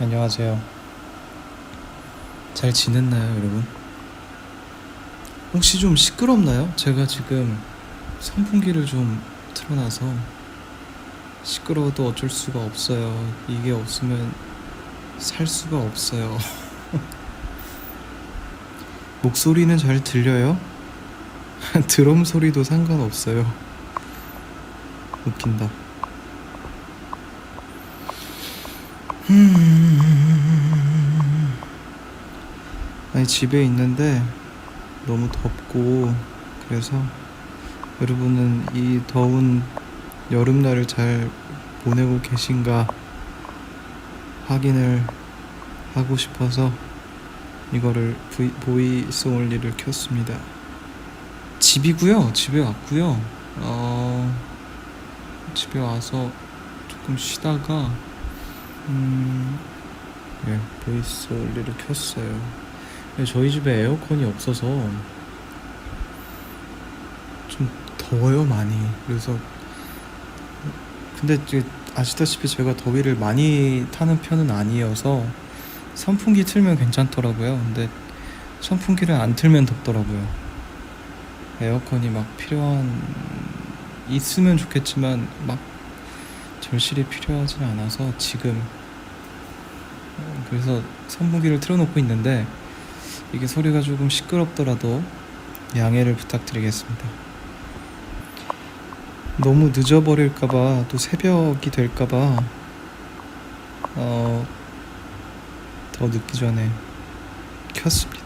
안녕하세요. 잘 지냈나요, 여러분? 혹시 좀 시끄럽나요? 제가 지금 선풍기를 좀 틀어놔서 시끄러워도 어쩔 수가 없어요. 이게 없으면 살 수가 없어요. 목소리는 잘 들려요? 드럼 소리도 상관없어요. 웃긴다. 음. 아니 집에 있는데 너무 덥고 그래서 여러분은 이 더운 여름날을 잘 보내고 계신가 확인을 하고 싶어서 이거를 보이스 올리를 켰습니다. 집이고요. 집에 왔고요. 어, 집에 와서 조금 쉬다가 음, 네, 보이스 올리를 켰어요. 저희 집에 에어컨이 없어서 좀 더워요 많이. 그래서 근데 아시다시피 제가 더위를 많이 타는 편은 아니어서 선풍기 틀면 괜찮더라고요. 근데 선풍기를 안 틀면 덥더라고요. 에어컨이 막 필요한 있으면 좋겠지만 막 절실히 필요하지 않아서 지금 어, 그래서 선풍기를 틀어놓고 있는데 이게 소리가 조금 시끄럽더라도 양해를 부탁드리겠습니다. 너무 늦어버릴까봐 또 새벽이 될까봐 어, 더 늦기 전에 켰습니다.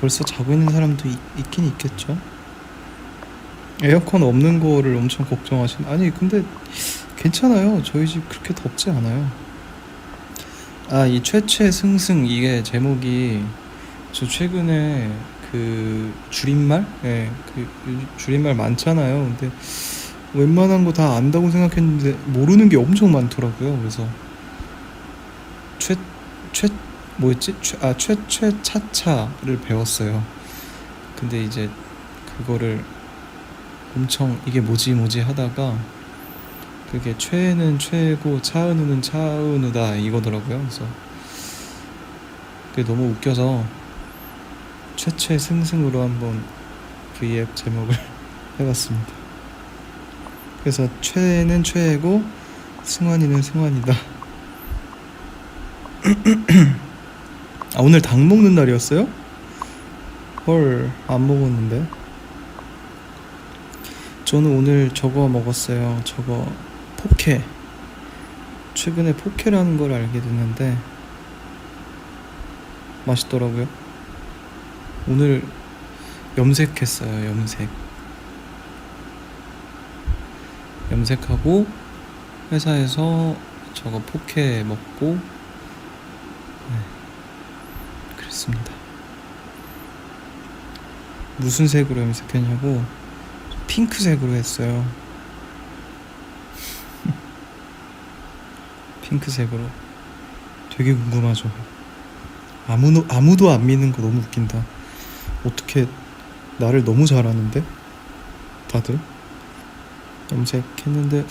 벌써 자고 있는 사람도 있, 있긴 있겠죠. 에어컨 없는 거를 엄청 걱정하신 아니 근데 괜찮아요. 저희 집 그렇게 덥지 않아요. 아 이 최최 승승 이게 제목이 저 최근에 그 줄임말 예, 그 줄임말 많잖아요. 근데 웬만한 거 다 안다고 생각했는데 모르는 게 엄청 많더라고요. 그래서 최 최 뭐였지? 최, 아 최최 차차를 배웠어요. 근데 이제 그거를 엄청 이게 뭐지 뭐지 하다가 그게 최는 최고 차은우는 차은우다 이거더라고요. 그래서 그게 너무 웃겨서 최최 승승으로 한번 V앱 제목을 해봤습니다. 그래서 최는 최고 승환이는 승환이다. 아 오늘 닭 먹는 날이었어요? 헐 안 먹었는데. 저는 오늘 저거 먹었어요. 저거 포케. 최근에 포케라는 걸 알게 됐는데 맛있더라고요. 오늘 염색했어요. 염색. 염색하고 회사에서 저거 포케 먹고 네, 그랬습니다. 무슨 색으로 염색했냐고 핑크색으로 했어요. 핑크색으로 되게 궁금하죠. 아무도 아무도 안 믿는 거 너무 웃긴다. 어떻게 나를 너무 잘하는데 다들 염색했는데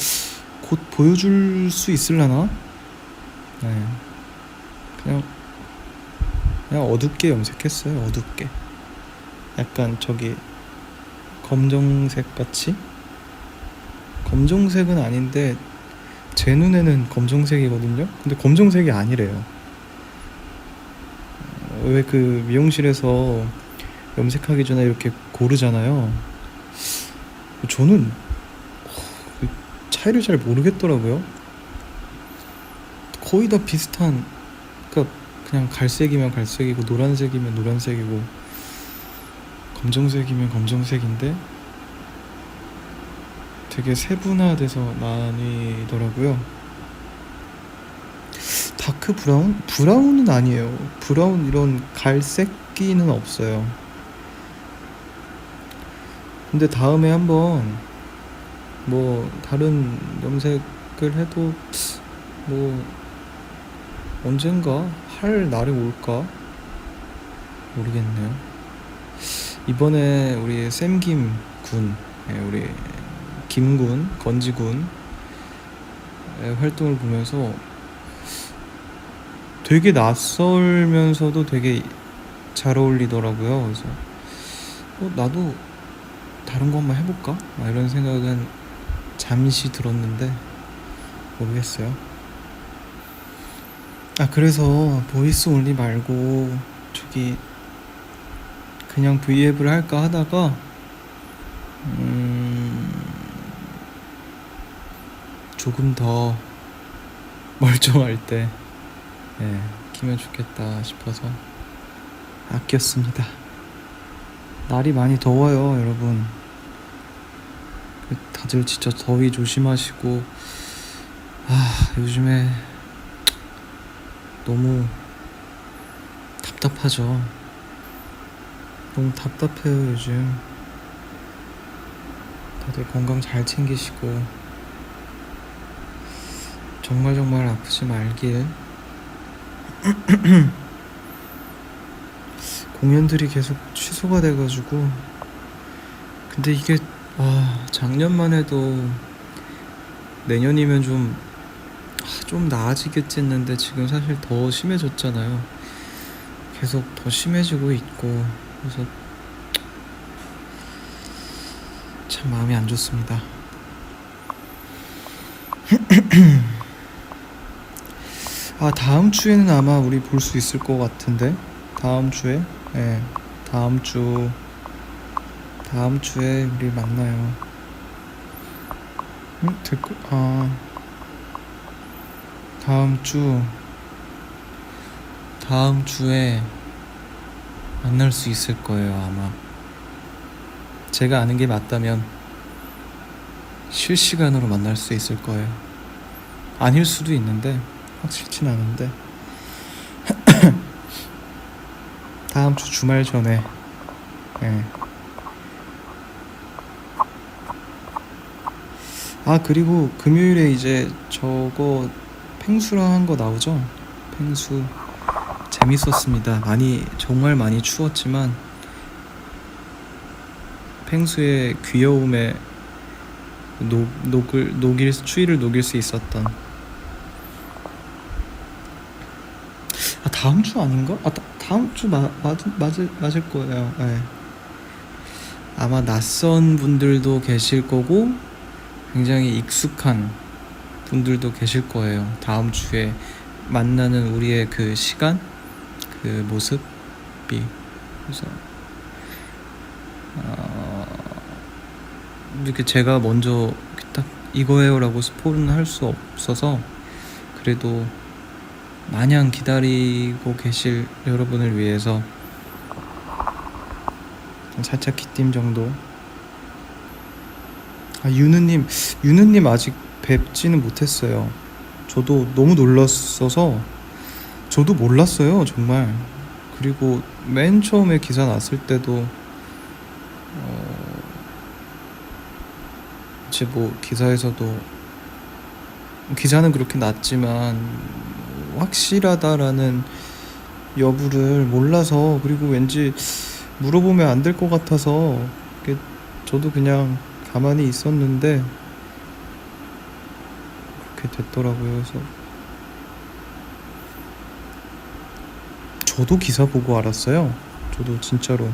곧 보여줄 수 있을라나? 네. 그냥 그냥 어둡게 염색했어요. 어둡게. 약간 저기 검정색 같이 검정색은 아닌데 제 눈에는 검정색이거든요. 근데 검정색이 아니래요. 왜 그 미용실에서 염색하기 전에 이렇게 고르잖아요. 저는 그 차이를 잘 모르겠더라고요. 거의 다 비슷한, 그러니까 그냥 갈색이면 갈색이고 노란색이면 노란색이고 검정색이면 검정색인데 되게 세분화돼서 나뉘더라고요. 다크 브라운? 브라운은 아니에요. 브라운 이런 갈색기는 없어요. 근데 다음에 한번 뭐 다른 염색을 해도 뭐 언젠가 할 날이 올까 모르겠네요. 이번에 우리 샘김 군, 예, 우리 김군, 건지군 의 활동을 보면서 되게 낯설면서도 되게 잘 어울리더라고요. 그래서 어, 나도 다른 거 한번 해볼까? 막 이런 생각은 잠시 들었는데 모르겠어요. 아 그래서 보이스 온리 말고 저기 그냥 V앱을 할까 하다가 음 조금 더 멀쩡할 때 예, 키면 좋겠다 싶어서 아꼈습니다. 날이 많이 더워요, 여러분. 다들 진짜 더위 조심하시고 아 요즘에 너무 답답하죠. 너무 답답해요 요즘. 다들 건강 잘 챙기시고 정말 정말 아프지 말길. 공연들이 계속 취소가 돼가지고 근데 이게 와 작년만 해도 내년이면 좀 아, 좀 나아지겠지 했는데 지금 사실 더 심해졌잖아요. 계속 더 심해지고 있고 그래서 참 마음이 안 좋습니다. 아 다음 주에는 아마 우리 볼 수 있을 것 같은데? 다음 주에? 예 다음 주. 다음 주에 우리 만나요. 음 듣고 아. 다음 주. 다음 주에 만날 수 있을 거예요 아마. 제가 아는 게 맞다면 실시간으로 만날 수 있을 거예요. 아닐 수도 있는데 확실치는 않은데 다음 주 주말 전에 예. 아 그리고 금요일에 이제 저거 펭수랑 한거 나오죠? 펭수 재밌었습니다. 많이 정말 많이 추웠지만 펭수의 귀여움에 녹, 녹을 녹일 추위를 녹일 수 있었던 아 다음 주 아닌가? 아 다, 다음 주 마, 맞, 맞을 맞을 거예요. 네. 아마 낯선 분들도 계실 거고 굉장히 익숙한 분들도 계실 거예요. 다음 주에 만나는 우리의 그 시간, 그 모습이 그래서 어, 이렇게 제가 먼저 딱 이거예요라고 스포는 할 수 없어서 그래도 마냥 기다리고 계실 여러분을 위해서 살짝 기띔 정도. 아 유느님, 유느님 아직 뵙지는 못했어요. 저도 너무 놀랐어서 저도 몰랐어요 정말. 그리고 맨 처음에 기사 났을 때도 어 이제 뭐 기사에서도 기사는 그렇게 났지만 확실하다라는 여부를 몰라서 그리고 왠지 물어보면 안 될 것 같아서 저도 그냥 가만히 있었는데 그렇게 됐더라고요. 그래서 저도 기사 보고 알았어요. 저도 진짜로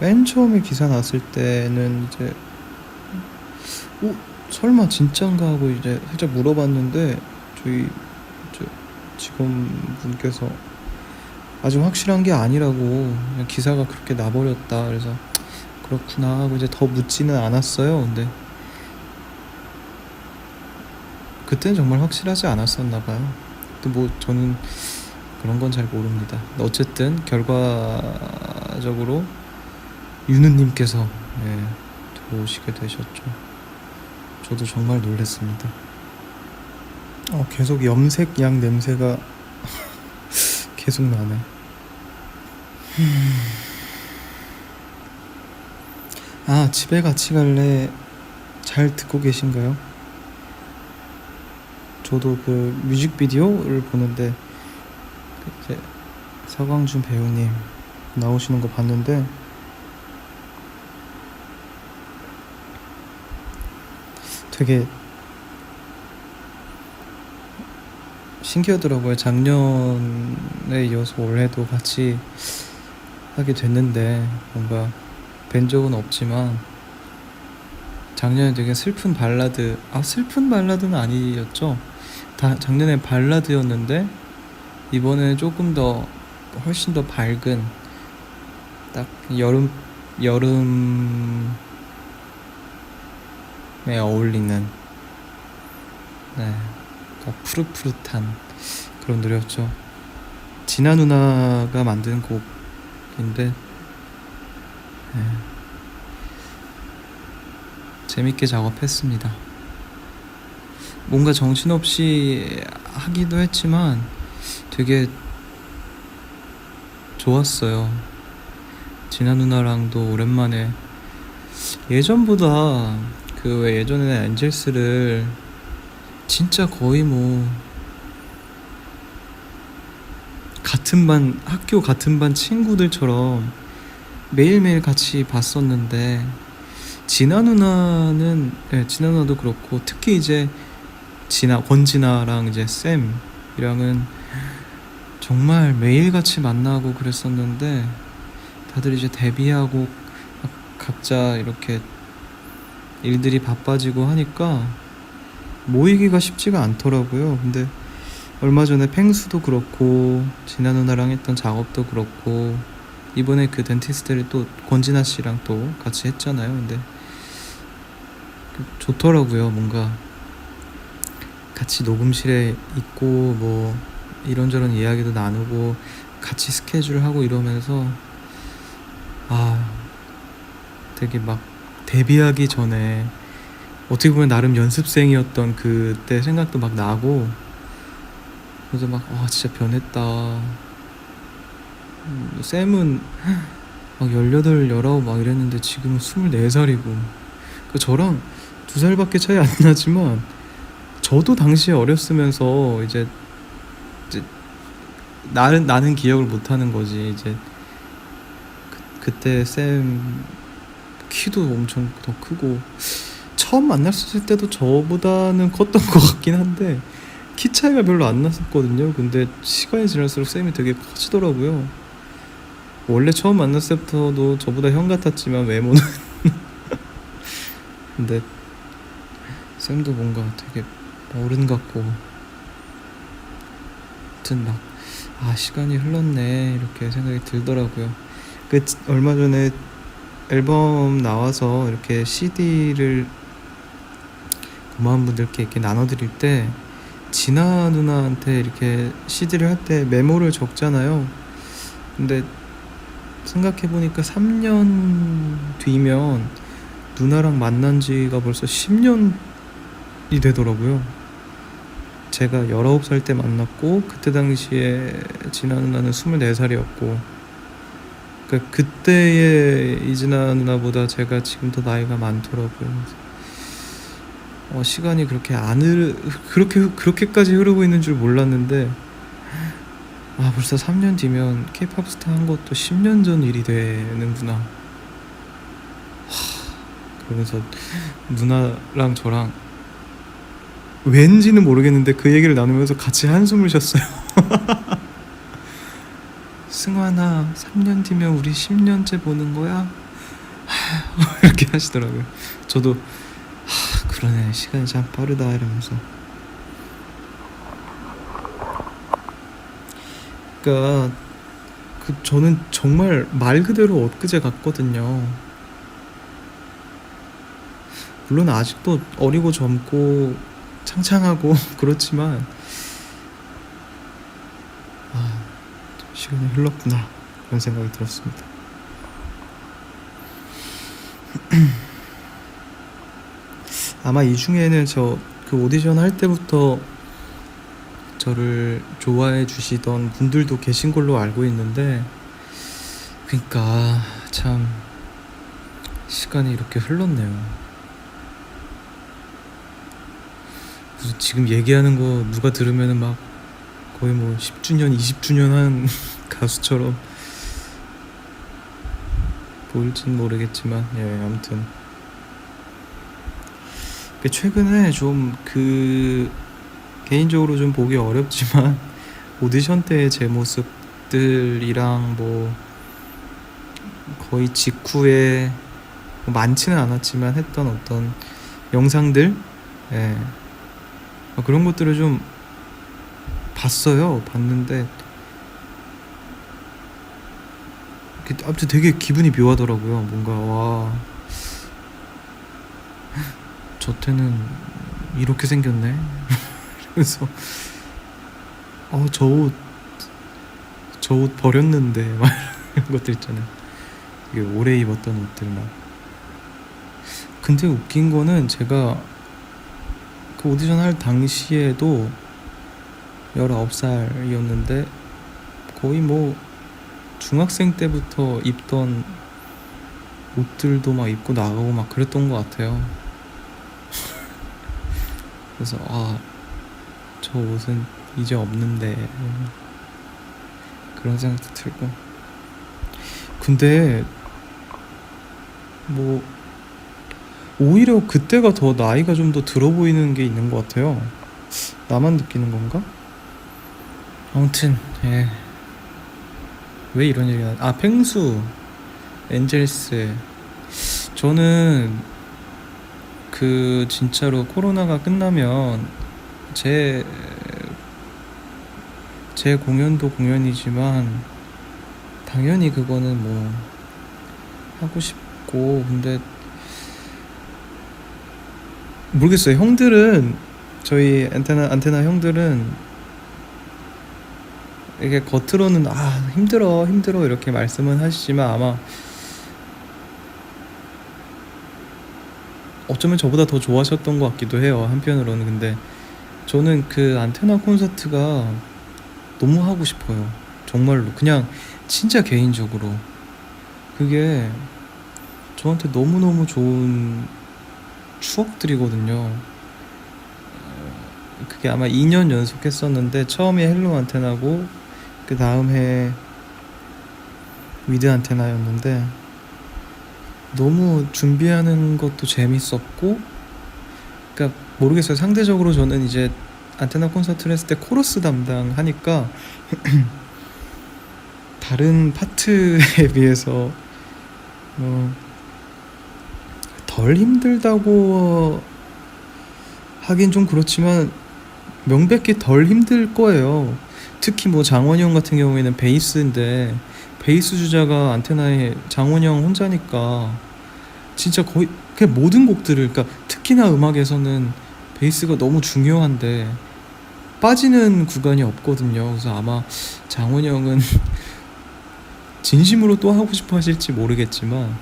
맨 처음에 기사 났을 때는 이제 어 설마 진짠가 하고 이제 살짝 물어봤는데 저희 저 직원분께서 아직 확실한 게 아니라고 기사가 그렇게 나버렸다 그래서 그렇구나 하고 이제 더 묻지는 않았어요. 근데 그때는 정말 확실하지 않았었나 봐요. 또 뭐 저는 그런 건 잘 모릅니다. 어쨌든 결과적으로 유느님께서 예, 들어오시게 되셨죠. 저도 정말 놀랐습니다. 어, 계속 염색 약 냄새가 계속 나네. 아, 집에 같이 갈래 잘 듣고 계신가요? 저도 그 뮤직비디오를 보는데 그 이제 서광준 배우님 나오시는 거 봤는데 되게 신기하더라고요. 작년에 이어서 올해도 같이 하게 됐는데 뭔가 뵌 적은 없지만 작년에 되게 슬픈 발라드 아 슬픈 발라드는 아니었죠. 다 작년에 발라드였는데 이번에는 조금 더 훨씬 더 밝은 딱 여름 여름에 어울리는 네 푸릇푸릇한 그런 노래였죠. 진아 누나가 만든 곡인데 네. 재밌게 작업했습니다. 뭔가 정신없이 하기도 했지만 되게 좋았어요. 진아 누나랑도 오랜만에 예전보다 그 왜 예전에는 엔젤스를 진짜 거의 뭐 같은 반 학교 같은 반 친구들처럼 매일매일 같이 봤었는데 진아 누나는 예, 진아 누나도 그렇고 특히 이제 진아 권진아랑 이제 쌤이랑은 정말 매일 같이 만나고 그랬었는데 다들 이제 데뷔하고 각- 각자 이렇게 일들이 바빠지고 하니까 모이기가 쉽지가 않더라고요. 근데 얼마 전에 펭수도 그렇고 진아 누나랑 했던 작업도 그렇고 이번에 그 덴티스트를 또 권진아 씨랑 또 같이 했잖아요. 근데 그 좋더라고요. 뭔가 같이 녹음실에 있고 뭐 이런저런 이야기도 나누고 같이 스케줄 하고 이러면서 아 되게 막 데뷔하기 전에 어떻게 보면 나름 연습생이었던 그때 생각도 막 나고 그래서 막 아 진짜 변했다. 음, 쌤은 막 18, 19막 이랬는데 지금은 24살이고 그 저랑 두 살밖에 차이 안 나지만 저도 당시에 어렸으면서 이제 이제 나는 나는 기억을 못 하는 거지. 이제 그, 그때 쌤 키도 엄청 더 크고 처음 만났을 때도 저보다는 컸던 것 같긴 한데 키 차이가 별로 안 났었거든요. 근데 시간이 지날수록 쌤이 되게 커지더라고요. 원래 처음 만났을 때부터도 저보다 형 같았지만 외모는 근데 쌤도 뭔가 되게 어른 같고 하여튼 막 아 시간이 흘렀네 이렇게 생각이 들더라고요 그 지- 얼마 전에 앨범 나와서 이렇게 CD를 고마운 분들께 이렇게 나눠드릴 때 진아 누나한테 이렇게 CD를 할 때 메모를 적잖아요 근데 생각해보니까 3년 뒤면 누나랑 만난 지가 벌써 10년이 되더라고요. 제가 19살 때 만났고 그때 당시에 진아 누나는 24살이었고 그러니까 그때의 이진아 누나보다 제가 지금 더 나이가 많더라고요. 어, 시간이 그렇게 안 흐르 그렇게 그렇게까지 흐르고 있는 줄 몰랐는데 아 벌써 3년 뒤면 K-팝 스타 한 것도 10년 전 일이 되는구나. 하, 그러면서 누나랑 저랑 왠지는 모르겠는데 그 얘기를 나누면서 같이 한숨을 쉬었어요. 승환아, 3년 뒤면 우리 10년째 보는 거야? 하, 이렇게 하시더라고요. 저도 하, 그러네 시간이 참 빠르다 이러면서. 그러니까 그 저는 정말 말 그대로 엊그제 같거든요. 물론 아직도 어리고 젊고 창창하고 그렇지만 아, 시간이 흘렀구나 그런 생각이 들었습니다. 아마 이 중에는 저 그 오디션 할 때부터 저를 좋아해 주시던 분들도 계신 걸로 알고 있는데 그러니까 참 시간이 이렇게 흘렀네요. 무슨 지금 얘기하는 거 누가 들으면은 막 거의 뭐 10주년, 20주년 한 가수처럼 보일진 모르겠지만 예 아무튼 그 최근에 좀 그 개인적으로 좀 보기 어렵지만 오디션 때의 제 모습들이랑 뭐 거의 직후에 뭐 많지는 않았지만 했던 어떤 영상들 예. 어, 그런 것들을 좀 봤어요. 봤는데 아무튼 되게 기분이 묘하더라고요. 뭔가 와. 저 때는 이렇게 생겼네. 그래서 어, 저 옷, 저 옷 버렸는데 막 이런 것들 있잖아요. 이게 오래 입었던 옷들 막. 근데 웃긴 거는 제가 그 오디션 할 당시에도 19살이었는데 거의 뭐 중학생 때부터 입던 옷들도 막 입고 나가고 막 그랬던 것 같아요. 그래서 아, 저 옷은 이제 없는데 그런 생각도 들고. 근데 뭐 오히려 그때가 더 나이가 좀 더 들어 보이는 게 있는 것 같아요. 나만 느끼는 건가? 아무튼 예. 왜 이런 얘기가 아 펭수 엔젤스 저는 그 진짜로 코로나가 끝나면 제 제 공연도 공연이지만 당연히 그거는 뭐 하고 싶고 근데 모르겠어요. 형들은 저희 안테나 안테나 형들은 이게 겉으로는 아 힘들어 힘들어 이렇게 말씀은 하시지만 아마 어쩌면 저보다 더 좋아하셨던 것 같기도 해요 한편으로는. 근데 저는 그 안테나 콘서트가 너무 하고 싶어요 정말로. 그냥 진짜 개인적으로. 그게 저한테 너무너무 좋은 추억들이거든요. 어, 그게 아마 2년 연속 했었는데 처음에 헬로 안테나고 그 다음 해 위드 안테나였는데 너무 준비하는 것도 재밌었고 그러니까 모르겠어요 상대적으로 저는 이제 안테나 콘서트를 했을 때 코러스 담당하니까 다른 파트에 비해서 어, 덜 힘들다고 하긴 좀 그렇지만 명백히 덜 힘들 거예요. 특히 뭐 장원이 형 같은 경우에는 베이스인데 베이스 주자가 안테나에 장원이 형 혼자니까 진짜 거의 그냥 모든 곡들을 그러니까 특히나 음악에서는 베이스가 너무 중요한데 빠지는 구간이 없거든요. 그래서 아마 장원이 형은 진심으로 또 하고 싶어 하실지 모르겠지만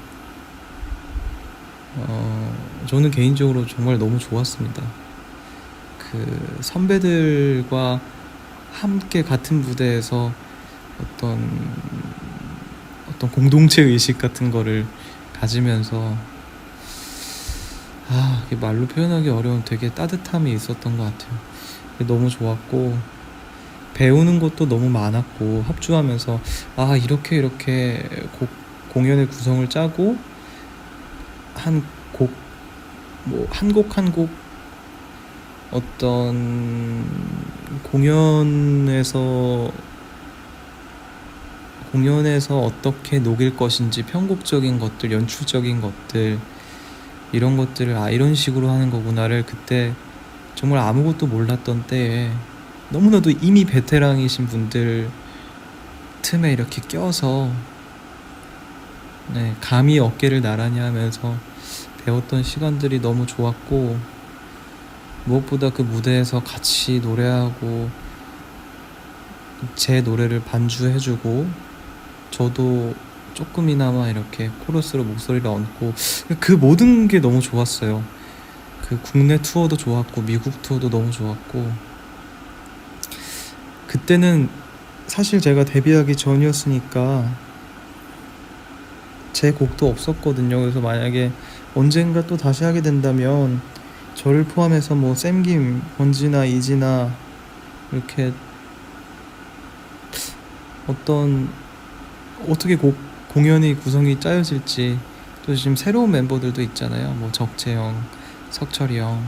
어, 저는 개인적으로 정말 너무 좋았습니다. 그 선배들과 함께 같은 무대에서 어떤 어떤 공동체 의식 같은 거를 가지면서 아 말로 표현하기 어려운 되게 따뜻함이 있었던 것 같아요. 너무 좋았고 배우는 것도 너무 많았고 합주하면서 아 이렇게 이렇게 곡 공연의 구성을 짜고 한 곡 뭐 한 곡 한 곡 어떤 공연에서 공연에서 어떻게 녹일 것인지 편곡적인 것들, 연출적인 것들 이런 것들을 아 이런 식으로 하는 거구나를 그때 정말 아무것도 몰랐던 때에 너무나도 이미 베테랑이신 분들 틈에 이렇게 껴서 네, 감히 어깨를 나란히 하면서 배웠던 시간들이 너무 좋았고 무엇보다 그 무대에서 같이 노래하고 제 노래를 반주해주고 저도 조금이나마 이렇게 코러스로 목소리를 얹고 그 모든 게 너무 좋았어요. 그 국내 투어도 좋았고 미국 투어도 너무 좋았고 그때는 사실 제가 데뷔하기 전이었으니까 제 곡도 없었거든요. 그래서 만약에 언젠가 또 다시 하게 된다면 저를 포함해서 뭐 샘김, 권지나 이지나 이렇게 어떤 어떻게 곡 공연이 구성이 짜여질지 또 지금 새로운 멤버들도 있잖아요. 뭐 적재형, 석철이 형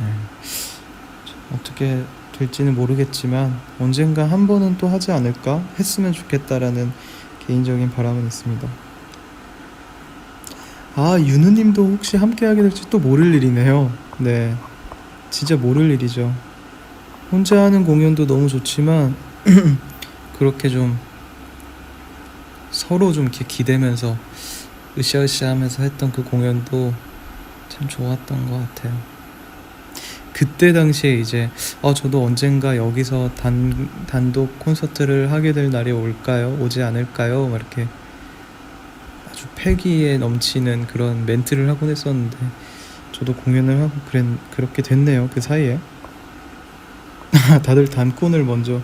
네. 어떻게 될지는 모르겠지만 언젠가 한 번은 또 하지 않을까 했으면 좋겠다라는 개인적인 바람은 있습니다. 아 윤우님도 혹시 함께 하게 될지 또 모를 일이네요. 네, 진짜 모를 일이죠. 혼자 하는 공연도 너무 좋지만 그렇게 좀 서로 좀 이렇게 기대면서 으쌰으쌰하면서 했던 그 공연도 참 좋았던 것 같아요. 그때 당시에 이제 어 저도 언젠가 여기서 단 단독 콘서트를 하게 될 날이 올까요? 오지 않을까요? 막 이렇게 아주 패기에 넘치는 그런 멘트를 하곤 했었는데 저도 공연을 하고 그랬, 그렇게 됐네요. 그 사이에 다들 단콘을 먼저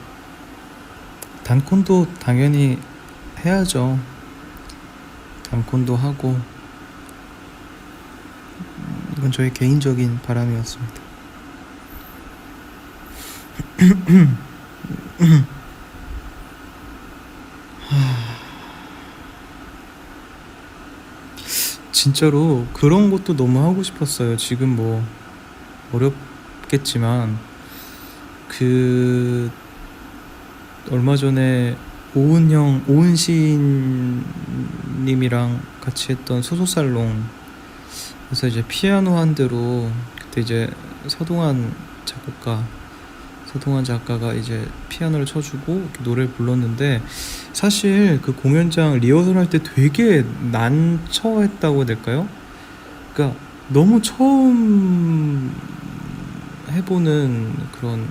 단콘도 당연히 해야죠. 단콘도 하고 음, 이건 저의 개인적인 바람이었습니다. 진짜로 그런 것도 너무 하고 싶었어요. 지금 뭐 어렵겠지만 그 얼마 전에 오은 형 오은 시인님이랑 같이 했던 소소살롱 그래서 이제 피아노 한 대로 그때 이제 서동환 작곡가 서동환 작가가 이제 피아노를 쳐주고 노래를 불렀는데 사실 그 공연장 리허설 할 때 되게 난처했다고 될까요? 그러니까 너무 처음 해보는 그런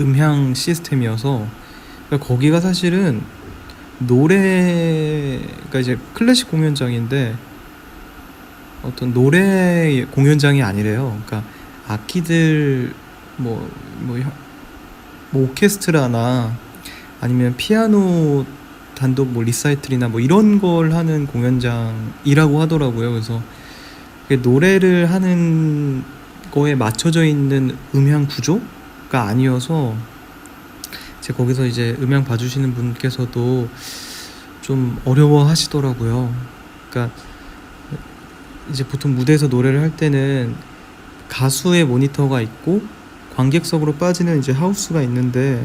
음향 시스템이어서 그러니까 거기가 사실은 노래 그러니까 이제 클래식 공연장인데 어떤 노래 공연장이 아니래요. 그러니까 악기들 뭐, 뭐, 혀- 뭐 오케스트라나 아니면 피아노 단독 뭐 리사이틀이나 뭐 이런 걸 하는 공연장이라고 하더라고요. 그래서 노래를 하는 거에 맞춰져 있는 음향 구조 가 아니어서 제 거기서 이제 음향 봐주시는 분께서도 좀 어려워 하시더라고요. 그러니까 이제 보통 무대에서 노래를 할 때는 가수의 모니터가 있고 관객석으로 빠지는 이제 하우스가 있는데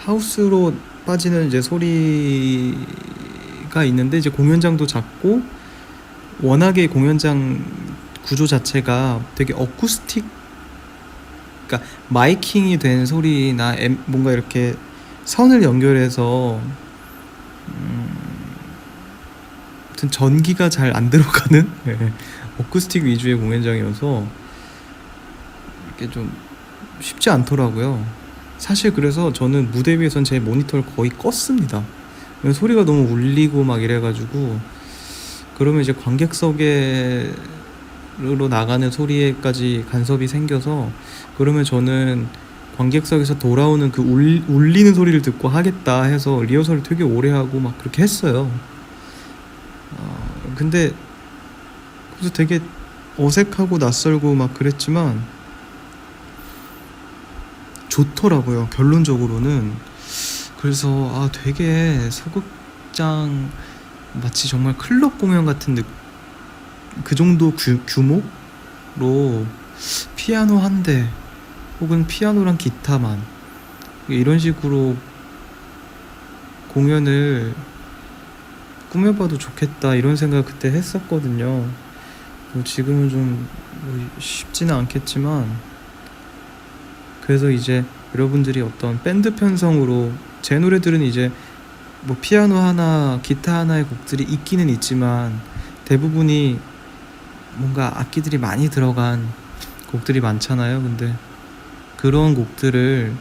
하우스로 빠지는 이제 소리가 있는데 이제 공연장도 작고 워낙에 공연장 구조 자체가 되게 어쿠스틱 그러니까 마이킹이 된 소리나 앰- 뭔가 이렇게 선을 연결해서 음, 전기가 잘 안 들어가는 예, 어쿠스틱 위주의 공연장이어서 이렇게 좀 쉽지 않더라고요. 사실 그래서 저는 무대 위에선 제 모니터를 거의 껐습니다. 소리가 너무 울리고 막 이래가지고 그러면 이제 관객석에로 나가는 소리에까지 간섭이 생겨서 그러면 저는 관객석에서 돌아오는 그 울, 울리는 소리를 듣고 하겠다 해서 리허설을 되게 오래 하고 막 그렇게 했어요. 어, 근데 그래서 되게 어색하고 낯설고 막 그랬지만 좋더라고요. 결론적으로는 그래서 아 되게 소극장 마치 정말 클럽 공연 같은 느, 그 정도 규, 규모로 피아노 한 대 혹은 피아노랑 기타만 이런 식으로 공연을 꾸며봐도 좋겠다 이런 생각 그때 했었거든요. 뭐 지금은 좀뭐 쉽지는 않겠지만 그래서 이제 여러분들이 어떤 밴드 편성으로 제 노래들은 이제 뭐 피아노 하나, 기타 하나의 곡들이 있기는 있지만 대부분이 뭔가 악기들이 많이 들어간 곡들이 많잖아요. 근데 그런 곡들을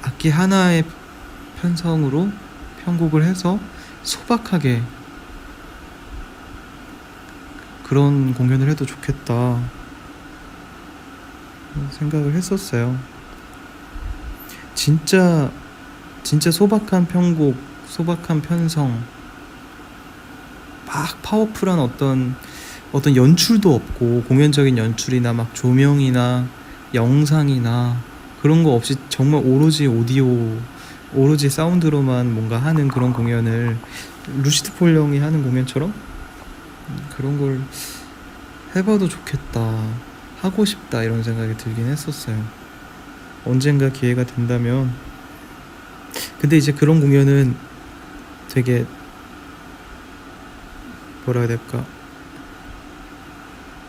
악기 하나의 편성으로 편곡을 해서 소박하게 그런 공연을 해도 좋겠다 생각을 했었어요. 진짜 진짜 소박한 편곡, 소박한 편성, 막 파워풀한 어떤 어떤 연출도 없고 공연적인 연출이나 막 조명이나 영상이나 그런 거 없이 정말 오로지 오디오, 오로지 사운드로만 뭔가 하는 그런 공연을 루시드 폴 형이 하는 공연처럼 그런 걸 해봐도 좋겠다 하고 싶다 이런 생각이 들긴 했었어요. 언젠가 기회가 된다면. 근데 이제 그런 공연은 되게 뭐라 해야 될까?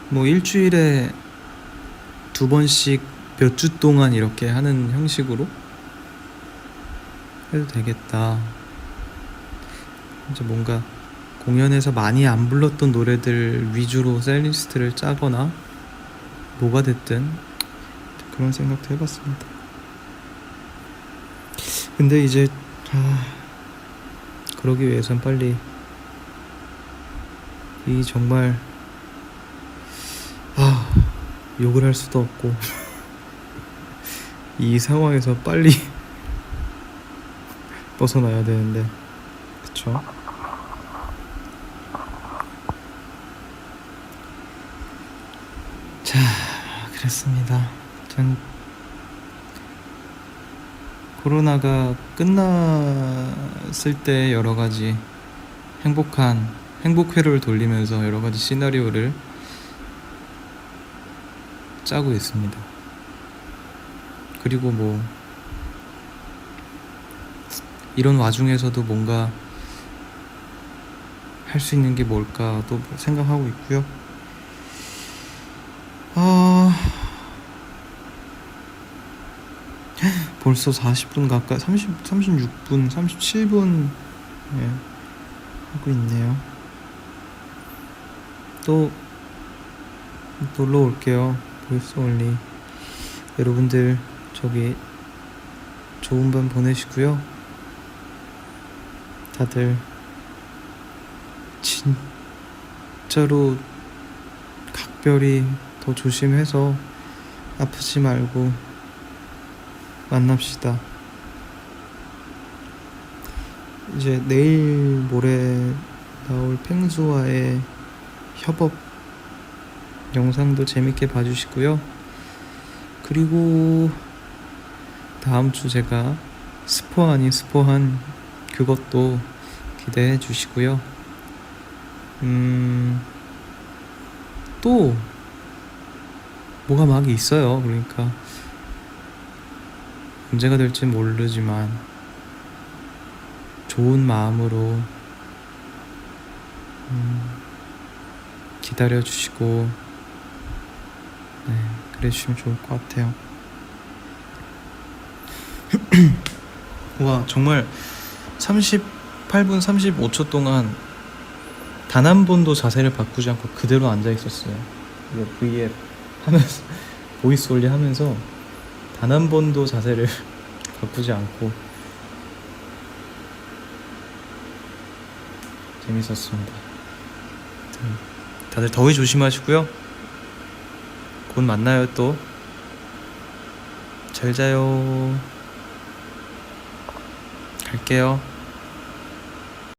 뭐 일주일에 두 번씩 몇 주 동안 이렇게 하는 형식으로 해도 되겠다. 이제 뭔가 공연에서 많이 안 불렀던 노래들 위주로 셀리스트를 짜거나 뭐가 됐든 그런 생각도 해봤습니다. 근데 이제 아, 그러기 위해선 빨리 이 정말 아 욕을 할 수도 없고. 이 상황에서 빨리 벗어나야 되는데. 그쵸? 자 그랬습니다. 전 코로나가 끝났을 때 여러 가지 행복한 행복회로를 돌리면서 여러 가지 시나리오를 짜고 있습니다. 그리고 뭐 이런 와중에서도 뭔가 할 수 있는 게 뭘까 또 생각하고 있고요. 아 벌써 40분 가까이 30 36분 37분 예, 하고 있네요. 또 놀러 올게요. 보이스 올리 여러분들 저기 좋은 밤 보내시고요. 다들 진짜로 각별히 더 조심해서 아프지 말고 만납시다. 이제 내일 모레 나올 펭수와의 협업 영상도 재밌게 봐주시고요. 그리고 다음 주 제가 스포 아닌 스포한 그것도 기대해 주시고요. 음, 또 뭐가 막 있어요. 그러니까 언제가 될지 모르지만 좋은 마음으로 음, 기다려 주시고 네, 그래 주시면 좋을 것 같아요. 와, 정말 38분 35초 동안 단 한 번도 자세를 바꾸지 않고 그대로 앉아 있었어요. 이거 V앱 하면서 보이스 올리 하면서 단 한 번도 자세를 바꾸지 않고 재밌었습니다. 음, 다들 더위 조심하시고요. 곧 만나요 또. 잘 자요. 갈게요.